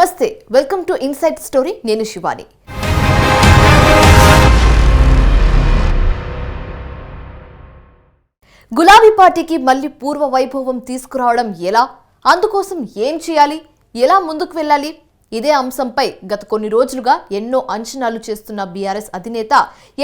నమస్తే welcome to insight story నేను శివాని. గులాబీ పార్టీకి మళ్ళీ పూర్వ వైభవం తీసుకురావడం ఎలా? అందుకోసం ఏం చేయాలి? ఎలా ముందుకు వెళ్ళాలి? ఇదే అంశంపై గత కొన్ని రోజులుగా ఎన్నో అంచనాలు చేస్తున్న బీఆర్ఎస్ అధినేత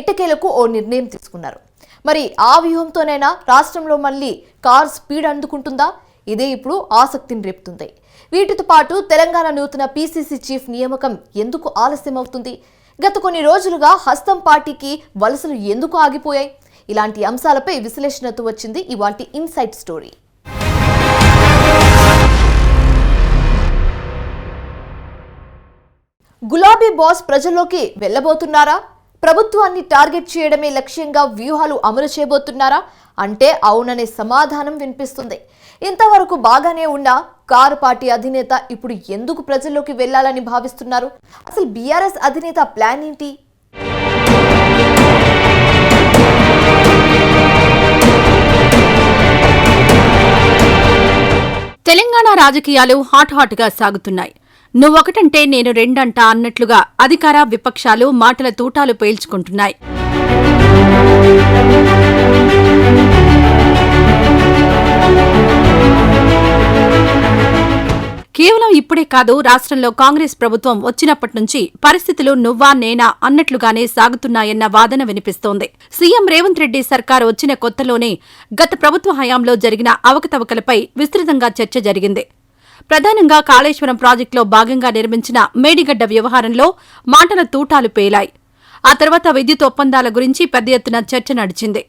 ఎట్టకేలకు ఓ నిర్ణయం తీసుకున్నారు. మరి ఆ వ్యూహంతోనైనా రాష్ట్రంలో మళ్ళీ కార్ స్పీడ్ అందుకుంటుందా? ఇదే ఇప్పుడు ఆసక్తిని రేపుతుంది. వీటితో పాటు తెలంగాణ నూతన పీసీసీ చీఫ్ నియామకం ఎందుకు ఆలస్యం అవుతుంది గత కొన్ని రోజులుగా హస్తం పార్టీకి వలసలు ఎందుకు ఆగిపోయాయి? ఇలాంటి అంశాలపై విశ్లేషణతో వచ్చింది ఇవాటి ఇన్సైట్ స్టోరీ. గులాబీ బాస్ ప్రజల్లోకి వెళ్ళబోతున్నారా? ప్రభుత్వాన్ని టార్గెట్ చేయడమే లక్ష్యంగా వ్యూహాలు అమలు చేయబోతున్నారా? అంటే అవుననే సమాధానం వినిపిస్తుంది. ఇంతవరకు బాగానే ఉన్న కారు పార్టీ అధినేత ఇప్పుడు ఎందుకు ప్రజల్లోకి వెళ్ళాలని భావిస్తున్నారు? అసలు బీఆర్ఎస్ అధినేత ప్లాన్ ఏంటి? తెలంగాణ రాజకీయాలు హాట్ హాట్గా సాగుతున్నాయి. నువ్వొకటంటే నేను రెండంట అన్నట్లుగా అధికార విపక్షాలు మాటల తూటాలు పేల్చుకుంటున్నాయి. కేవలం ఇప్పుడే కాదు రాష్ట్రంలో కాంగ్రెస్ ప్రభుత్వం వచ్చినప్పటి నుంచి పరిస్థితులు నువ్వా నేనా అన్నట్లుగానే సాగుతున్నాయన్న వాదన వినిపిస్తోంది. సీఎం రేవంత్ రెడ్డి సర్కారు వచ్చిన కొత్తలోనే గత ప్రభుత్వ హయాంలో జరిగిన అవకతవకలపై విస్తృతంగా చర్చ జరిగింది. ప్రధానంగా కాళేశ్వరం ప్రాజెక్టులో భాగంగా నిర్మించిన మేడిగడ్డ వ్యవహారంలో మాటల తూటాలు పేలాయి. ఆ తర్వాత విద్యుత్ ఒప్పందాల గురించి పెద్ద ఎత్తున చర్చ నడిచింది.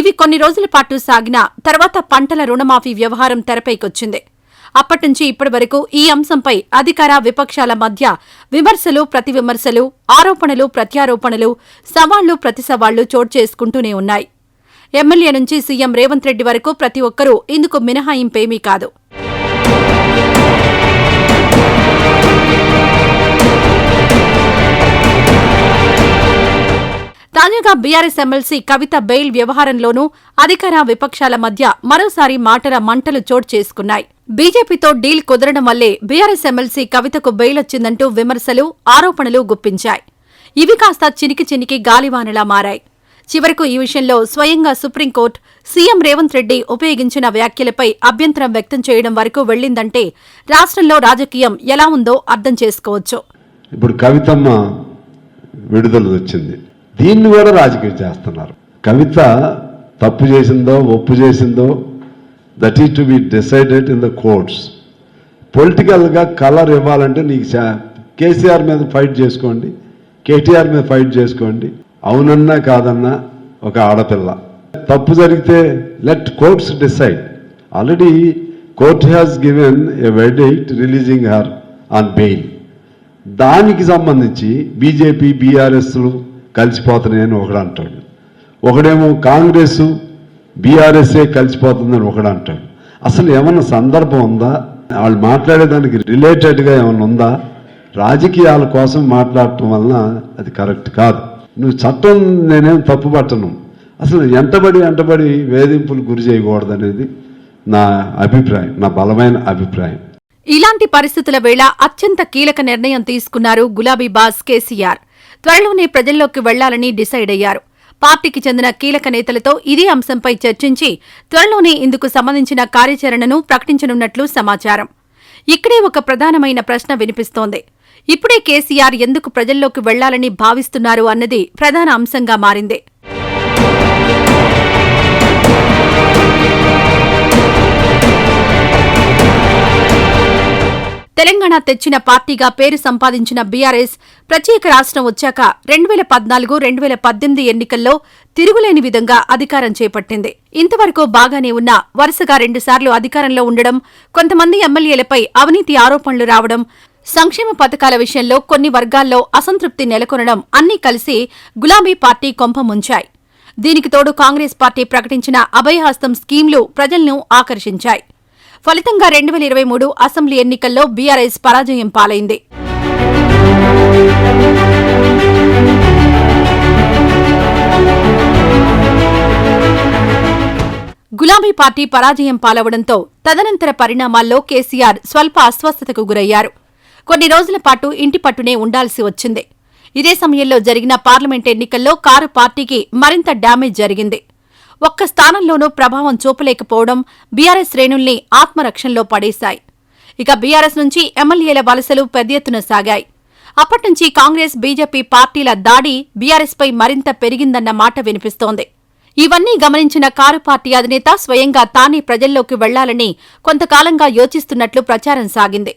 ఇవి కొన్ని రోజుల పాటు సాగిన తర్వాత పంటల రుణమాఫీ వ్యవహారం తెరపైకొచ్చింది. అప్పటినుంచి ఇప్పటి వరకు ఈ అంశంపై అధికార విపక్షాల మధ్య విమర్శలు ప్రతి విమర్శలు ఆరోపణలు ప్రత్యారోపణలు సవాళ్ళు ప్రతి సవాళ్ళు చోటు చేసుకుంటూనే ఉన్నాయి. ఎమ్మెల్యే నుంచి సీఎం రేవంత్ రెడ్డి వరకు ప్రతి ఒక్కరూ ఇందుకు మినహాయింపేమీ కాదు. తాజాగా బీఆర్ఎస్ ఎమ్మెల్సీ కవిత బెయిల్ వ్యవహారంలోనూ అధికార విపక్షాల మధ్య మరోసారి మాటల మంటలు చోటు చేసుకున్నాయి. బీజేపీతో డీల్ కుదరడం వల్లే బీఆర్ఎస్ ఎమ్మెల్సీ కవితకు బెయిల్ వచ్చిందంటూ విమర్శలు ఆరోపణలు గుప్పించాయి. ఇవి కాస్త చినికి చినికి గాలివానలా మారాయి. చివరకు ఈ విషయంలో స్వయంగా సుప్రీంకోర్టు సీఎం రేవంత్ రెడ్డి ఉపయోగించిన వ్యాఖ్యలపై అభ్యంతరం వ్యక్తం చేయడం వరకు వెళ్ళిందంటే రాష్ట్రంలో రాజకీయం ఎలా ఉందో అర్థం చేసుకోవచ్చు. ఇప్పుడు కవితమ్మ విడుదల వచ్చింది. దీన్ని కూడా రాజకీయం చేస్తున్నారు. కవిత తప్పు చేసిందో ఒప్పు చేసిందో that is to be decided in the courts పొలిటికల్గా కలర్ ఇవ్వాలంటే నీకు కేసీఆర్ మీద ఫైట్ చేసుకోండి కేటీఆర్ మీద ఫైట్ చేసుకోండి. అవునన్నా కాదన్నా ఒక ఆడపిల్ల. తప్పు జరిగితే let courts decide already court has given a verdict releasing her on bail దానికి సంబంధించి బీజేపీ బీఆర్ఎస్లు కలిసిపోతున్నాయని ఒకడు అంటాడు. ఒకడేమో కాంగ్రెస్ బీఆర్ఎస్ఏ కలిసిపోతుందని ఒకడు అంటాడు. అసలు ఏమన్నా సందర్భం ఉందా? వాళ్ళు మాట్లాడేదానికి రిలేటెడ్గా ఏమన్నా ఉందా? రాజకీయాల కోసం మాట్లాడటం వలన అది కరెక్ట్ కాదు. నువ్వు చట్టం నేనేం తప్పు పట్టను. అసలు ఎంటబడి ఎంటబడి వేధింపులు గురి చేయకూడదనేది నా అభిప్రాయం నా బలమైన అభిప్రాయం. ఇలాంటి పరిస్థితుల వేళ అత్యంత కీలక నిర్ణయం తీసుకున్నారు గులాబీ బాస్ కేసీఆర్. త్వరలోనే ప్రజల్లోకి వెళ్ళాలని డిసైడ్ అయ్యారు. పార్టీకి చెందిన కీలక నేతలతో ఇదే అంశంపై చర్చించి త్వరలోనే ఇందుకు సంబంధించిన కార్యాచరణను ప్రకటించనున్నట్లు సమాచారం. ఇక్కడే ఒక ప్రధానమైన ప్రశ్న వినిపిస్తోంది. ఇప్పుడే కేసీఆర్ ఎందుకు ప్రజల్లోకి వెళ్ళాలని భావిస్తున్నారు అన్నది ప్రధాన అంశంగా మారింది. తెలంగాణ తెచ్చిన పార్టీగా పేరు సంపాదించిన బీఆర్ఎస్ ప్రత్యేక రాష్ట్రం వచ్చాక రెండు వేల పద్నాలుగు రెండు వేల పద్దెనిమిది ఎన్నికల్లో తిరుగులేని విధంగా అధికారం చేపట్టింది. ఇంతవరకు బాగానే ఉన్న వరుసగా రెండుసార్లు అధికారంలో ఉండడం కొంతమంది ఎమ్మెల్యేలపై అవినీతి ఆరోపణలు రావడం సంక్షేమ పథకాల విషయంలో కొన్ని వర్గాల్లో అసంతృప్తి నెలకొనడం అన్నీ కలిసి గులాబీ పార్టీ కొంప ముంచాయి. దీనికి తోడు కాంగ్రెస్ పార్టీ ప్రకటించిన అభయహస్తం స్కీంలు ప్రజలను ఆకర్షించాయి. ఫలితంగా రెండు వేల ఇరవై మూడు అసెంబ్లీ ఎన్నికల్లో బీఆర్ఎస్ పరాజయం పాలైంది. గులాబీ పార్టీ పరాజయం పాలవడంతో తదనంతర పరిణామాల్లో కేసీఆర్ స్వల్ప అస్వస్థతకు గురయ్యారు. కొన్ని రోజుల పాటు ఇంటి పట్టునే ఉండాల్సి వచ్చింది. ఇదే సమయంలో జరిగిన పార్లమెంట్ ఎన్నికల్లో కారు పార్టీకి మరింత డ్యామేజ్ జరిగింది. ఒక్క స్థానంలోనూ ప్రభావం చూపలేకపోవడం బీఆర్ఎస్ శ్రేణుల్ని ఆత్మరక్షణలో పడేశాయి. ఇక బీఆర్ఎస్ నుంచి ఎమ్మెల్యేల వలసలు పెద్ద ఎత్తున సాగాయి. అప్పట్నుంచి కాంగ్రెస్ బీజేపీ పార్టీల దాడి బీఆర్ఎస్పై మరింత పెరిగిందన్న మాట వినిపిస్తోంది. ఇవన్నీ గమనించిన కారు పార్టీ అధినేత స్వయంగా తానే ప్రజల్లోకి వెళ్ళాలని కొంతకాలంగా యోచిస్తున్నట్లు ప్రచారం సాగింది.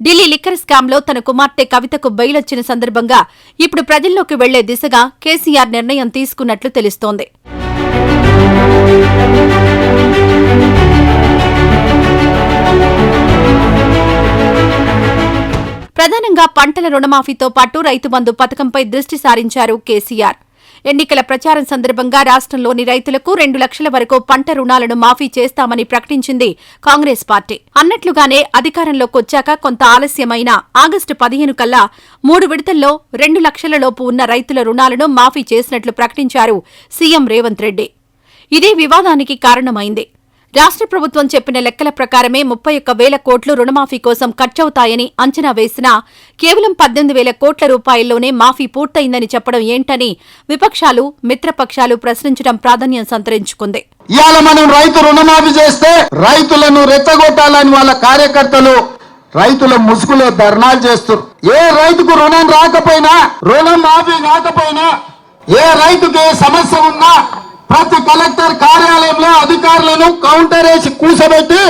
ఢిల్లీ లిక్కర్ స్కామ్లో తన కుమార్తె కవితకు బెయిలొచ్చిన సందర్భంగా ఇప్పుడు ప్రజల్లోకి వెళ్ళే దిశగా కేసీఆర్ నిర్ణయం తీసుకున్నట్లు తెలుస్తోంది. పంటల రుణమాఫీతో పాటు రైతు బంధు పథకంపై దృష్టి సారించారు కేసీఆర్. ఎన్నికల ప్రచారం సందర్భంగా రాష్ట్రంలోని రైతులకు రెండు లక్షల వరకు పంట రుణాలను మాఫీ చేస్తామని ప్రకటించింది కాంగ్రెస్ పార్టీ. అన్నట్లుగానే అధికారంలోకొచ్చాక కొంత ఆలస్యమైన ఆగస్టు పదిహేను కల్లా మూడు విడతల్లో రెండు లక్షల లోపు ఉన్న రైతుల రుణాలను మాఫీ చేసినట్లు ప్రకటించారు సీఎం రేవంత్ రెడ్డి. ఇదే వివాదానికి కారణమైంది. రాష్ట్ర ప్రభుత్వం చెప్పిన లెక్కల ప్రకారమే ముప్పై ఒక్క వేల కోట్లు రుణమాఫీ కోసం ఖర్చవుతాయని అంచనా వేసినా కేవలం పద్దెనిమిది వేల కోట్ల రూపాయల్లోనే మాఫీ పూర్తయిందని చెప్పడం ఏంటని విపక్షాలు మిత్రపక్షాలు ప్రశ్నించడం ప్రాధాన్యం సంతరించుకుంది. ఇవాళ మనం రైతు రుణమాఫీ చేస్తే రైతులను రెచ్చగొట్టాలని వాళ్ళ కార్యకర్తలు రైతుల ముసుగులో ధర్నాలు చేస్తారు. ఏ రైతుకు రుణం రాకపోయినా రుణం మాఫీ కాకపోయినా ఏ రైతుకి ఏ సమస్య ఉన్నా ప్రతి కలెక్టర్ కౌంటర్ వేసి కూర్చోబెట్టి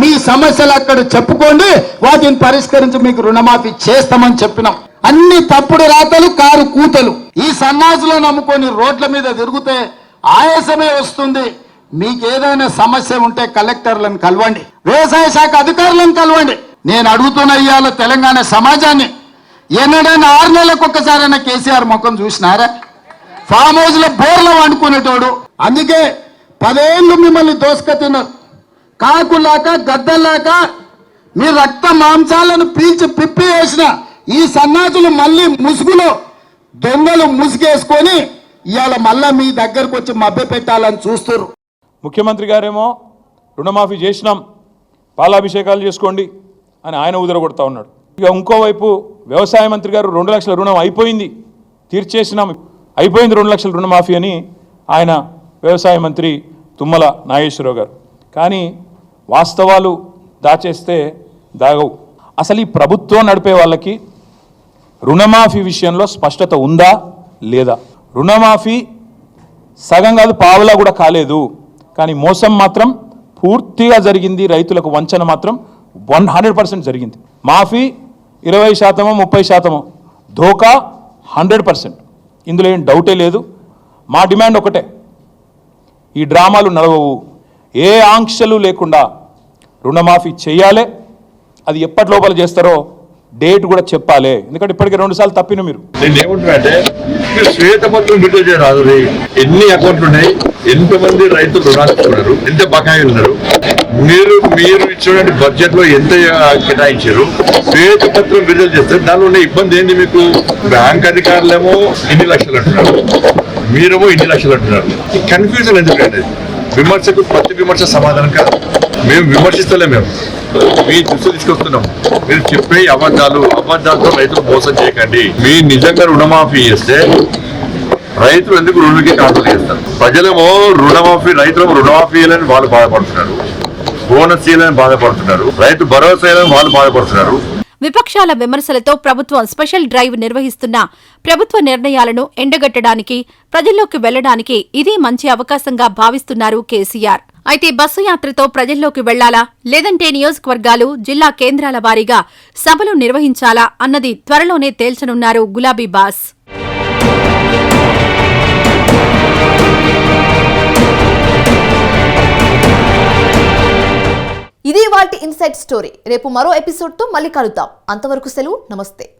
మీ సమస్యలు అక్కడ చెప్పుకోండి వాటిని పరిష్కరించి మీకు రుణమాఫీ చేస్తామని చెప్పినాం. అన్ని తప్పుడు రాతలు కారు కూతలు. ఈ సమాజంలో నమ్ముకొని రోడ్ల మీద తిరిగితే ఆయాసమే వస్తుంది. మీకు ఏదైనా సమస్య ఉంటే కలెక్టర్లను కలవండి. వ్యవసాయ శాఖ అధికారులను కలవండి. నేను అడుగుతున్న ఇవాళ తెలంగాణ సమాజాన్ని ఎన్నడైనా ఆరు నెలలకు ఒక్కసారైనా కేసీఆర్ ముఖం చూసినారా? ఫామ్ హౌస్లో బోర్లో వండుకునేటోడు. అందుకే పదేళ్ళు మిమ్మల్ని దోసుక తిన్నారు కాకులాక గద్దలాక మీ రక్త మాంసాలను పీల్చి పిప్పి వేసిన ఈ సన్నాసులు మళ్ళీ ముసుగులో దొంగలు ముసుగేసుకొని ఇవాళ మళ్ళా మీ దగ్గరకు వచ్చి మభ్య పెట్టాలని చూస్తారు ముఖ్యమంత్రి గారేమో రుణమాఫీ చేసినాం పాలాభిషేకాలు చేసుకోండి అని ఆయన ఉదరగొడతా ఉన్నాడు. ఇక ఇంకోవైపు వ్యవసాయ మంత్రి గారు రెండు లక్షల రుణం అయిపోయింది తీర్చేసినాం అయిపోయింది రెండు లక్షల రుణమాఫీ అని ఆయన వ్యవసాయ మంత్రి తుమ్మల నాగేశ్వరరావు గారు. కానీ వాస్తవాలు దాచేస్తే దాగవు. అసలు ఈ ప్రభుత్వం నడిపే వాళ్ళకి రుణమాఫీ విషయంలో స్పష్టత ఉందా లేదా? రుణమాఫీ సగం కాదు పావులా కూడా కాలేదు. కానీ మోసం మాత్రం పూర్తిగా జరిగింది. రైతులకు వంచన మాత్రం వన్ హండ్రెడ్ పర్సెంట్ జరిగింది. మాఫీ ఇరవై శాతమో ముప్పై శాతమో ధోకా హండ్రెడ్ పర్సెంట్. ఇందులో ఏం డౌటే లేదు. మా డిమాండ్ ఒకటే. ఈ డ్రామాలు నడవవు ఏ ఆంక్షలు లేకుండా రుణమాఫీ చేయాలి అది ఎప్పటి లోపల చేస్తారో డేట్ కూడా చెప్పాలి. ఎందుకంటే ఇప్పటికే రెండుసార్లు తప్పిన మీరు. నేను అంటే శ్వేతపత్రం విడుదల చేయరాదు ఎన్ని అకౌంట్లు ఉన్నాయి? ఎంతమంది రైతులు రుణాలు ఎంత బకాయిలు ఉన్నారు? మీరు మీరు ఇచ్చినటువంటి బడ్జెట్లో ఎంత కేటాయించారు? కేటాయించారు పత్రం విడుదల చేస్తే దానిలో ఉన్న ఇబ్బంది ఏంది మీకు? బ్యాంక్ అధికారులేమో ఇన్ని లక్షలు అంటున్నారు? మీరేమో ఇన్ని లక్షలు అంటున్నారు? కన్ఫ్యూజన్ ఎందుకంటే విమర్శకు ప్రతి విమర్శ సమాధానం కాదు. మేము విమర్శిస్తలే మేము. మీ దృష్టి తీసుకొస్తున్నాం. మీరు చెప్పే అబద్ధాలు అబద్ధాలతో రైతులు మోసం చేయకండి. మీ నిజంగా రుణమాఫీ చేస్తే రైతులు ఎందుకు రుణకి కాంటలు చేస్తారు? ప్రజలేమో రుణమాఫీ రైతులు రుణమాఫీ చేయాలని వాళ్ళు బాధపడుతున్నారు. బోనస్ చేయాలని బాధపడుతున్నారు. రైతు భరోసా చేయాలని వాళ్ళు బాధపడుతున్నారు. విపక్షాల విమర్శలతో ప్రభుత్వం స్పెషల్ డ్రైవ్ నిర్వహిస్తున్న ప్రభుత్వ నిర్ణయాలను ఎండగట్టడానికి ప్రజల్లోకి వెళ్ళడానికి ఇదే మంచి అవకాశంగా భావిస్తున్నారు కేసీఆర్. అయితే బస్సు యాత్రతో ప్రజల్లోకి వెళ్ళాలా లేదంటే నియోజకవర్గాలు జిల్లా కేంద్రాల వారీగా సభలు నిర్వహించాలా? అన్నది త్వరలోనే తేల్చనున్నారు గులాబీ బాస్. ఇది వాటి ఇన్సైట్ స్టోరీ. రేపు మరో ఎపిసోడ్తో మళ్ళీ కలుద్దాం. అంతవరకు సెలవు. నమస్తే.